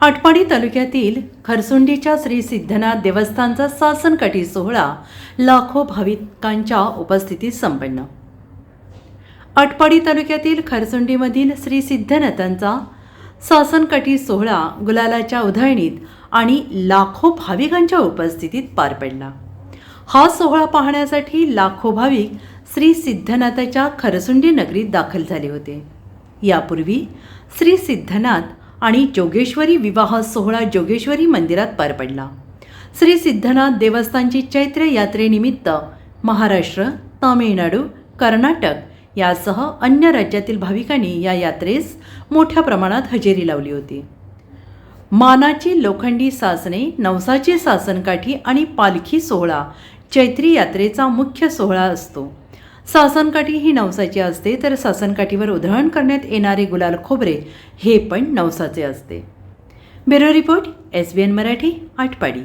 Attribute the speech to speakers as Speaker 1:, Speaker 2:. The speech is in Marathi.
Speaker 1: आटपाडी तालुक्यातील खरसुंडीच्या श्री सिद्धनाथ देवस्थानचा सासनकाठी सोहळा लाखो भाविकांच्या उपस्थितीत संपन्न. आटपाडी तालुक्यातील खरसुंडीमधील श्री सिद्धनाथांचा सासनकाठी सोहळा गुलालाच्या उधळणीत आणि लाखो भाविकांच्या उपस्थितीत पार पडला. हा सोहळा पाहण्यासाठी लाखो भाविक श्री सिद्धनाथाच्या खरसुंडी नगरीत दाखल झाले होते. यापूर्वी श्री सिद्धनाथ आणि जोगेश्वरी विवाह सोहळा जोगेश्वरी मंदिरात पार पडला. श्री सिद्धनाथ देवस्थानची चैत्र यात्रेनिमित्त महाराष्ट्र तामिळनाडू कर्नाटक यासह अन्य राज्यातील भाविकांनी या यात्रेस मोठ्या प्रमाणात हजेरी लावली होती. मानाची लोखंडी सासने नवसाची सासनकाठी आणि पालखी सोहळा चैत्री यात्रेचा मुख्य सोहळा असतो. सासनकाठी ही नवसाची असते तर सासनकाठीवर उधळण करण्यात येणारे गुलाल खोबरे हे पण नवसाचे असते. Bureau report S B N Marathi Atpadi.